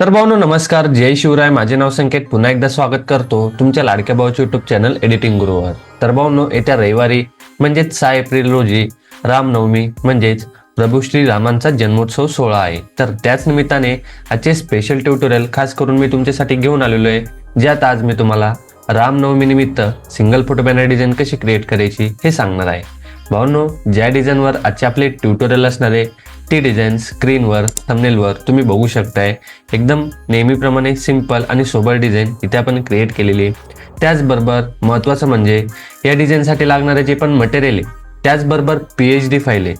तर भाऊनो नमस्कार. जय शिवराय. माझे नाव संकेत. पुन्हा एकदा स्वागत करतो तुमच्या लाडक्या भाऊच्या युट्यूब चॅनल एडिटिंग गुरुवर तर भाऊनो येत्या रविवारी म्हणजेच सहा एप्रिल रोजी रामनवमी म्हणजेच प्रभू श्री रामांचा जन्मोत्सव सोहळा आहे. तर त्याच निमित्ताने आजचे स्पेशल ट्युटोरियल खास करून मी तुमच्यासाठी घेऊन आलेलो आहे ज्यात आज मी तुम्हाला रामनवमी निमित्त सिंगल फोटो बॅनर डिझाईन कशी क्रिएट करायची हे सांगणार आहे. भाऊनो ज्या डिझाईनवर आजचे आपले ट्युटोरियल असणार आहे ती डिझाईन स्क्रीनवर थंबनेलवर तुम्ही बघू शकताय. एकदम नेहमीप्रमाणे सिंपल आणि सोबर डिझाईन इथे आपण क्रिएट केलेली आहे. त्याचबरोबर महत्त्वाचं म्हणजे या डिझाईनसाठी लागणारे जे पण मटेरियल आहे त्याचबरोबर पी एच डी फाईल आहे.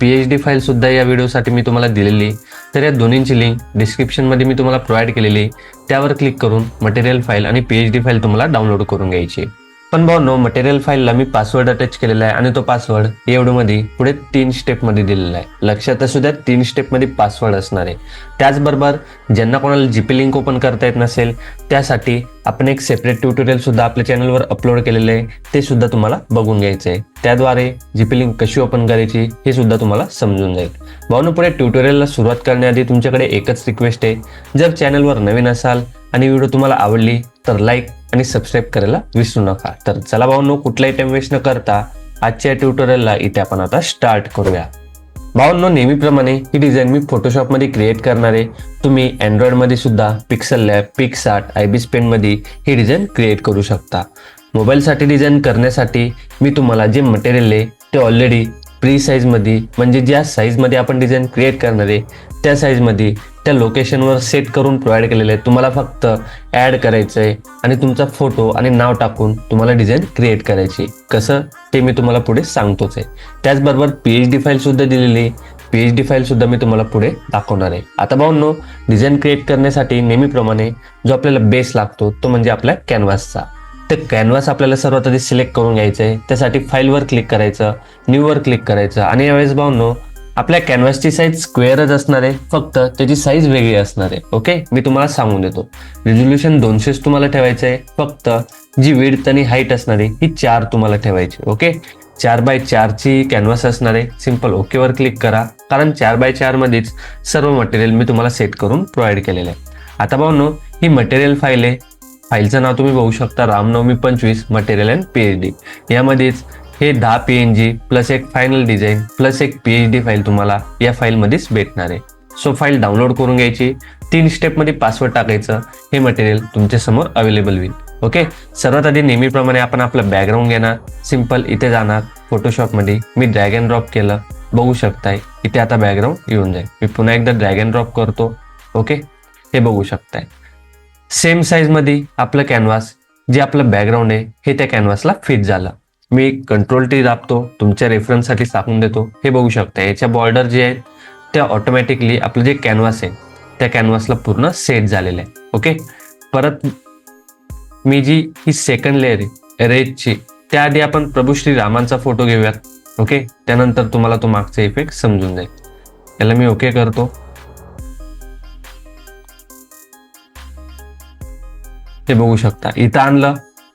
पी एच डी फाईलसुद्धा या व्हिडिओसाठी मी तुम्हाला दिलेली तर या दोन्हींची लिंक डिस्क्रिप्शनमध्ये मी तुम्हाला प्रोव्हाइड केलेली त्यावर क्लिक करून मटेरियल फाईल आणि पी एच डी फाईल तुम्हाला डाउनलोड करून घ्यायची आहे. पण भाऊ नो मटेरियल फाईलला मी पासवर्ड अटॅच केलेला आहे आणि तो पासवर्ड एवढमध्ये पुढे तीन स्टेपमध्ये दिलेला आहे. लक्षात असू द्या तीन स्टेपमध्ये पासवर्ड असणार आहे. त्याचबरोबर ज्यांना कोणाला जीपी लिंक ओपन करता येत नसेल त्यासाठी आपण एक सेपरेट ट्युटोरियल सुद्धा आपल्या चॅनलवर अपलोड केलेलं आहे. ते सुद्धा तुम्हाला बघून घ्यायचं आहे. त्याद्वारे जीपी लिंक कशी ओपन करायची हे सुद्धा तुम्हाला समजून जाईल. भाऊनो पुढे ट्युटोरियलला सुरुवात करण्याआधी तुमच्याकडे एकच रिक्वेस्ट आहे. जर चॅनलवर नवीन असाल आणि व्हिडिओ तुम्हाला आवडली तर लाईक आणि सबस्क्राईब करायला विसरू नका. तर चला भाऊनो कुठलाही टाइम वेस्ट न करता आजच्या ट्युटोरियलला इथे आपण आता स्टार्ट करूया. भाऊंनो नेहमीप्रमाणे ही डिझाईन मी फोटोशॉपमध्ये क्रिएट करणार आहे. तुम्ही अँड्रॉइडमध्ये सुद्धा पिक्सल लॅब पिक्सार्ट आय बी स्पेनमध्ये ही डिझाईन क्रिएट करू शकता. मोबाईलसाठी डिझाईन करण्यासाठी मी तुम्हाला जे मटेरियल आहे ते ऑलरेडी प्री साईजमध्ये म्हणजे ज्या साईजमध्ये आपण डिझाईन क्रिएट करणार आहे त्या साईजमध्ये त्या लोकेशनवर सेट करून प्रोव्हाइड केलेलं आहे. तुम्हाला फक्त ॲड करायचं आहे आणि तुमचा फोटो आणि नाव टाकून तुम्हाला डिझाईन क्रिएट करायची. कसं? ते मी तुम्हाला पुढे सांगतोच आहे. त्याचबरोबर पी एच डी फाईलसुद्धा दिलेली आहे. पी एच डी फाईलसुद्धा मी तुम्हाला पुढे दाखवणार आहे. आता भाऊनो डिझाईन क्रिएट करण्यासाठी नेहमीप्रमाणे जो आपल्याला बेस लागतो तो म्हणजे आपल्या कॅनव्हासचा तर कॅनव्हास आपल्याला सर्वात आधी सिलेक्ट करून घ्यायचं आहे त्यासाठी फाईलवर क्लिक करायचं न्यूवर क्लिक करायचं. आणि यावेळेस भाऊंनो आपल्या कॅनव्हासची साईज स्क्वेअरच असणार आहे फक्त त्याची साईज वेगळी असणार आहे. ओके मी तुम्हाला सांगून देतो. रिझोल्युशन दोनशेच तुम्हाला ठेवायचं आहे. फक्त जी विड्थ आणि हाईट असणार आहे ही चार तुम्हाला ठेवायची ओके चार बाय चारची कॅनव्हास असणार आहे. सिंपल ओकेवर क्लिक करा. कारण चार बाय चारमध्येच सर्व मटेरियल मी तुम्हाला सेट करून प्रोव्हाइड केलेलं आहे. आता भाऊनो ही मटेरियल फाईल आहे. फाईलचं नाव तुम्ही बघू शकता. रामनवमी पंचवीस material and P H D यामध्येच हे दहा पी एन जी प्लस एक फायनल डिझाईन प्लस एक पी एच डी फाईल तुम्हाला या फाईलमध्येच भेटणार आहे. सो फाईल डाउनलोड करून घ्यायची. तीन स्टेपमध्ये पासवर्ड टाकायचं. हे मटेरियल तुमच्यासमोर अवेलेबल होईल. ओके सर्वात आधी नेहमीप्रमाणे आपण आपलं बॅकग्राऊंड घेणार. सिंपल इथे जाणार. फोटोशॉपमध्ये मी ड्रॅग अँड ड्रॉप केलं. बघू शकताय. इथे आता बॅकग्राऊंड येऊन जाईल. मी पुन्हा एकदा ड्रॅग अँड ड्रॉप करतो. ओके हे बघू शकताय. सेम साईजमध्ये आपलं कॅनव्हास जे आपलं बॅकग्राऊंड आहे हे त्या कॅनव्हासला फिट झालं. मी कंट्रोल टी दाबतो तुमच्या रेफरन्ससाठी टाकून देतो. हे बघू शकता याच्या बॉर्डर जे आहेत त्या ऑटोमॅटिकली आपलं जे कॅनव्हास आहे त्या कॅनव्हासला पूर्ण सेट झालेलं आहे. ओके परत मी जी ही सेकंड लेअर आहे रेजची त्याआधी आपण प्रभू श्री रामांचा फोटो घेऊयात. ओके त्यानंतर तुम्हाला तो मागचा इफेक्ट समजून जाईल. याला मी ओके करतो. हे बघू शकता. इथं आणलं.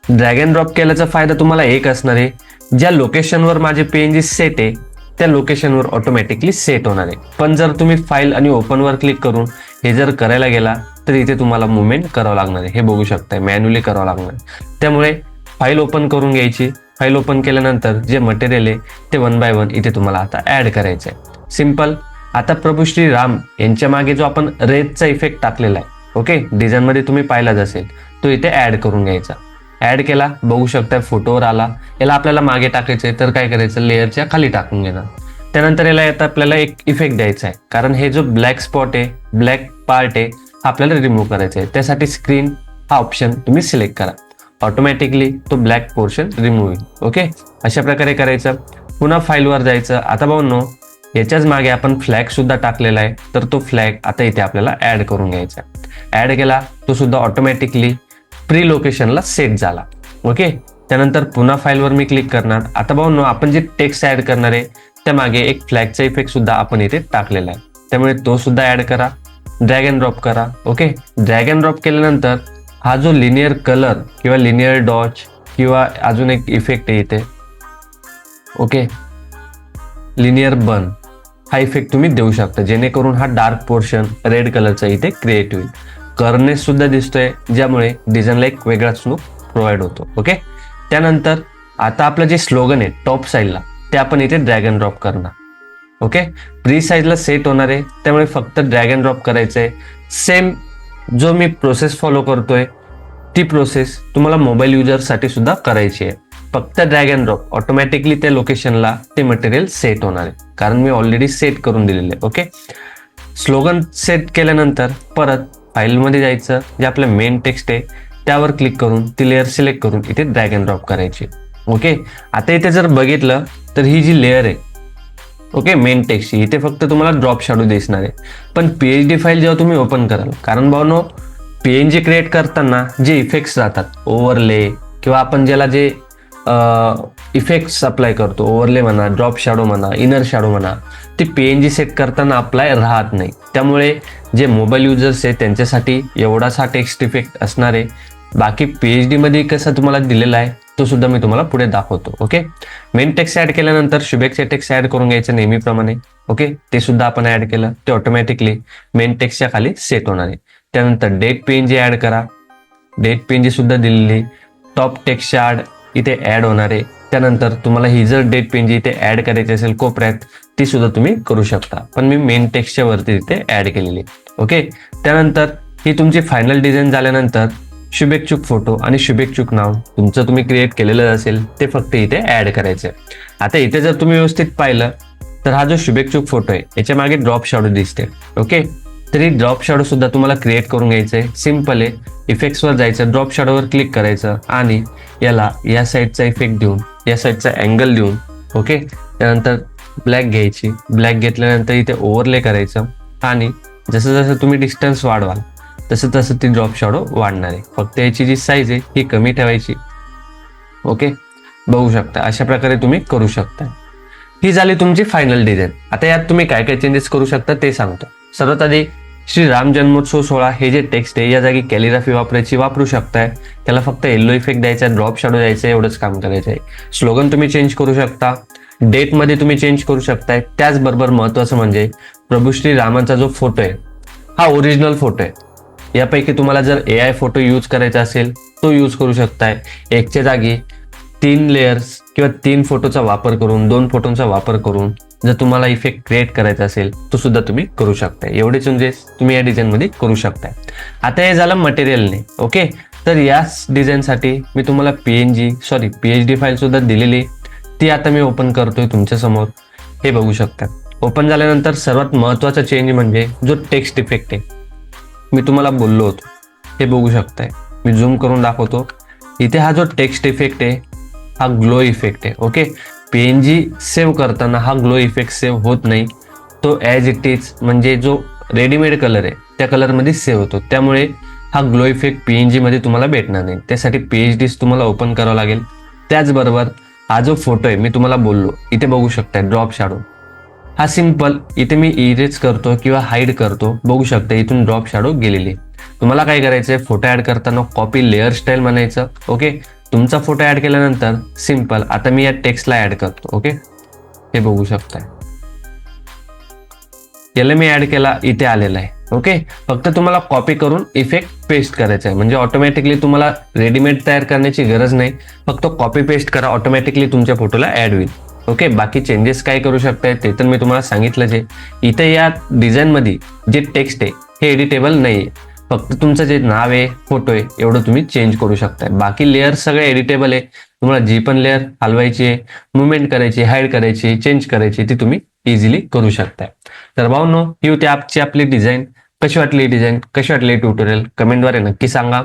ड्रॅग अँड ड्रॉप केल्याचा फायदा तुम्हाला एक असणार आहे. ज्या लोकेशनवर माझे पीएनजी सेट आहे त्या लोकेशनवर ऑटोमॅटिकली सेट होणार आहे. पण जर तुम्ही फाईल आणि ओपनवर क्लिक करून हे जर करायला गेला तर इथे तुम्हाला मुवमेंट करावं लागणार आहे. हे बघू शकताय. मॅन्युअली करावं लागणार आहे. त्यामुळे फाईल ओपन करून घ्यायची. फाईल ओपन केल्यानंतर जे मटेरियल आहे ते वन बाय वन इथे तुम्हाला आता ऍड करायचं आहे सिंपल आता प्रभू श्री राम यांच्या मागे जो आपण रेजचा इफेक्ट टाकलेला आहे ओके डिझाईनमध्ये तुम्ही पाहिलाच असेल. तो इथे ऍड करून घ्यायचा. ऍड केला बघू शकता फोटोवर आला. याला आपल्याला मागे टाकायचंय तर काय करायचं? लेअरच्या खाली टाकून घेणार. त्यानंतर याला आता आपल्याला एक इफेक्ट द्यायचा आहे कारण हे जो ब्लॅक स्पॉट आहे ब्लॅक पार्ट आहे हा आपल्याला रिमूव्ह करायचा आहे त्यासाठी स्क्रीन हा ऑप्शन तुम्ही सिलेक्ट करा. ऑटोमॅटिकली तो ब्लॅक पोर्शन रिमूव्ह होईल. ओके अशा प्रकारे करायचं. पुन्हा फाईलवर जायचं. आता भाऊ याच्याच मागे आपण फ्लॅग सुद्धा टाकलेला आहे. तर तो फ्लॅग आता इथे आपल्याला ऍड करून घ्यायचा ऍड केला तो सुद्धा ऑटोमॅटिकली प्री लोकेशनला सेट झाला. ओके त्यानंतर पुन्हा फाईलवर मी क्लिक करणार. आता भाऊ आपण जे टेक्स्ट ऍड करणार आहे त्या मागे एक फ्लॅगचा इफेक्ट सुद्धा आपण इथे टाकलेला आहे. त्यामुळे तो सुद्धा ऍड करा. ड्रॅग अँड ड्रॉप करा. ओके ड्रॅग अँड ड्रॉप केल्यानंतर हा जो लिनियर कलर किंवा लिनियर डॉच किंवा अजून एक इफेक्ट आहे इथे. ओके लिनियर बन हा इफेक्ट तुम्ही देऊ शकता. जेणेकरून हा डार्क पोर्शन रेड कलरचा इथे क्रिएट होईल. कर्नेस सुद्धा दिसतोय ज्यामुळे डिझाईनला एक वेगळाच लुक प्रोव्हाइड होतो ओके त्यानंतर आता आपलं जे स्लोगन आहे टॉप साईडला ते आपण इथे ड्रॅगन ड्रॉप करणार ओके प्री साईजला सेट होणार आहे त्यामुळे फक्त ड्रॅगन ड्रॉप करायचं आहे सेम जो मी प्रोसेस फॉलो करतोय ती प्रोसेस तुम्हाला मोबाईल युजरसाठी सुद्धा करायची आहे. फक्त ड्रॅग अँड ड्रॉप ऑटोमॅटिकली त्या लोकेशनला ते मटेरियल सेट होणार आहे. कारण मी ऑलरेडी सेट करून दिलेले ओके स्लोगन सेट केल्यानंतर परत फाईलमध्ये जायचं जे आपलं मेन टेक्स्ट आहे त्यावर क्लिक करून ती लेअर सिलेक्ट करून इथे ड्रॅग अँड ड्रॉप करायची. ओके आता इथे जर बघितलं तर ही जी लेअर आहे ओके मेन टेक्स्टची इथे फक्त तुम्हाला ड्रॉप शॅडो दिसणार आहे. पण पी एच डी फाईल जेव्हा तुम्ही ओपन कराल कारण भावनो पी एन जी क्रिएट करताना जे इफेक्ट्स राहतात ओव्हरले किंवा आपण ज्याला जे इफेक्ट्स अप्लाय करतो. ओव्हरले म्हणा ड्रॉप शॅडो म्हणा इनर शॅडो म्हणा ते पी एन जी सेट करताना अप्लाय राहत नाही. त्यामुळे जे मोबाईल युजर्स आहे त्यांच्यासाठी एवढासा टेक्स्ट इफेक्ट असणार आहे बाकी पी एच डीमध्ये कसं तुम्हाला दिलेला आहे तो सुद्धा मी तुम्हाला पुढे दाखवतो ओके मेन टेक्स्ट ॲड केल्यानंतर शुभेच्छा टेक्स्ट ॲड करून घ्यायचं नेहमीप्रमाणे ओके ते सुद्धा आपण ॲड केलं ते ऑटोमॅटिकली मेन टेक्स्टच्या खाली सेट होणार आहे. त्यानंतर date P N G add करा. डेट पी एन जी सुद्धा दिलेली. टॉप टेक्स्ट ॲड इथे ॲड होणार आहे. त्यानंतर तुम्हाला ही जर डेट पेन जी इथे ॲड करायची असेल कोपऱ्यात ती सुद्धा तुम्ही करू शकता. पण मी मेन टेक्स्टच्या वरती इथे ॲड केलेली ओके त्यानंतर ही तुमची फायनल डिझाईन झाल्यानंतर शुभेच्छुक फोटो आणि शुभेच्छुक नाव. तुमचं तुम्ही क्रिएट केलेलं असेल ते फक्त इथे ॲड करायचं आता इथे जर तुम्ही व्यवस्थित पाहिलं तर हा जो शुभेच्छुक फोटो आहे याच्या मागे ड्रॉप शॅडो दिसते. ओके तरी ड्रॉप शॅडो सुद्धा तुम्हाला क्रिएट करून घ्यायचं आहे. सिंपल आहे इफेक्ट्सवर जायचं ड्रॉप शॅडोवर क्लिक करायचं आणि याला या साईडचा इफेक्ट देऊन या साईडचा अँगल देऊन ओके त्यानंतर ब्लॅक घ्यायची. ब्लॅक घेतल्यानंतर इथे ओव्हरले करायचं आणि जसं जसं तुम्ही डिस्टन्स वाढवाल तसं तसं ती ड्रॉप शॅडो वाढणार आहे. फक्त याची जी साईज आहे ही कमी ठेवायची. ओके बघू शकता. अशा प्रकारे तुम्ही करू शकता. ही झाली तुमची फायनल डिझाईन आता यात तुम्ही काय काय चेंजेस करू शकता ते सांगतो. सर्वात आधी श्री राम जन्मोत्सव सोहळा हे जे टेक्स्ट आहे या जागी कॅलिग्राफी वापरायची वापरू शकताय. त्याला फक्त येल्लो इफेक्ट द्यायचा ड्रॉप शॅडो द्यायचा एवढंच काम करायचं आहे स्लोगन तुम्ही चेंज करू शकता. डेटमध्ये तुम्ही चेंज करू शकताय. त्याचबरोबर महत्वाचं म्हणजे प्रभू श्री रामांचा जो फोटो आहे हा ओरिजिनल फोटो आहे. यापैकी तुम्हाला जर ए आय फोटो यूज करायचा असेल तो यूज करू शकताय. एकच्या जागी तीन लेयर्स किंवा तीन फोटोचा वापर करून दोन फोटोंचा वापर करून जर तुम्हाला इफेक्ट क्रिएट करायचा असेल तो सुद्धा तुम्ही करू शकता एवढे चेंजेस म्हणजे तुम्ही या डिझाईनमध्ये करू शकताय. आता हे झालं मटेरियलने ओके तर याच डिझाईनसाठी मी तुम्हाला P N G sorry P H D file सुद्धा दिलेली. ती आता मी ओपन करतोय तुमच्यासमोर हे बघू शकता. ओपन झाल्यानंतर सर्वात महत्त्वाचा चेंज म्हणजे जो टेक्स्ट इफेक्ट आहे. मी तुम्हाला बोललो होतो. हे बघू शकताय. मी झूम करून दाखवतो. इथे हा जो टेक्स्ट इफेक्ट आहे हा ग्लो इफेक्ट आहे okay P N G save करताना हा ग्लो इफेक्ट सेव्ह होत नाही. तो ॲज इट इज म्हणजे जो रेडीमेड कलर आहे त्या कलरमध्ये सेव्ह होतो. त्यामुळे हा ग्लो इफेक्ट पी एन जीमध्ये तुम्हाला भेटणार नाही. त्यासाठी पी एच डीज तुम्हाला ओपन करावं लागेल. त्याचबरोबर हा जो फोटो आहे मी तुम्हाला बोललो इथे बघू शकता ड्रॉप शॅडो हा सिंपल इथे मी इरेज करतो किंवा हाईड करतो. बघू शकता इथून ड्रॉप शॅडो गेलेली तुम्हाला काय करायचं आहे फोटो ॲड करताना कॉपी लेअर स्टाईल म्हणायचं ओके तुमचा फोटो ॲड केल्यानंतर सिंपल आता मी या टेक्स्टला ॲड करतो ओके? हे बघू शकताय. याला मी ॲड केला इथे आलेला आहे ओके? फक्त तुम्हाला कॉपी करून इफेक्ट पेस्ट करायचा आहे म्हणजे ऑटोमॅटिकली तुम्हाला रेडीमेड तयार करण्याची गरज नाही फक्त कॉपी पेस्ट करा ऑटोमॅटिकली तुमच्या फोटोला ॲड होईल ओके? बाकी चेंजेस काय करू शकताय ते तर मी तुम्हाला सांगितलंच आहे. इथे या डिझाईनमध्ये जे टेक्स्ट आहे हे एडिटेबल नाही आहे फक्त तुमचं जे नाव आहे फोटो आहे एवढं तुम्ही चेंज करू शकताय. बाकी लेअर सगळे एडिटेबल आहे. तुम्हाला जी पण लेअर हलवायची आहे मुवमेंट करायची हाईड करायची चेंज करायची ती तुम्ही इझिली करू शकताय. तर भाऊनो ही होती आपची आपली डिझाईन कशी वाटली डिझाईन कशी वाटली ट्युटोरियल कमेंटद्वारे नक्की सांगा.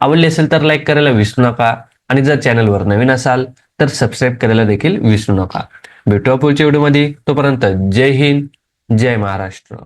आवडली असेल तर लाईक करायला विसरू नका. आणि जर चॅनलवर नवीन असाल तर सबस्क्राईब करायला देखील विसरू नका. भेटू पुढच्या व्हिडिओमध्ये तोपर्यंत जय हिंद जय महाराष्ट्र.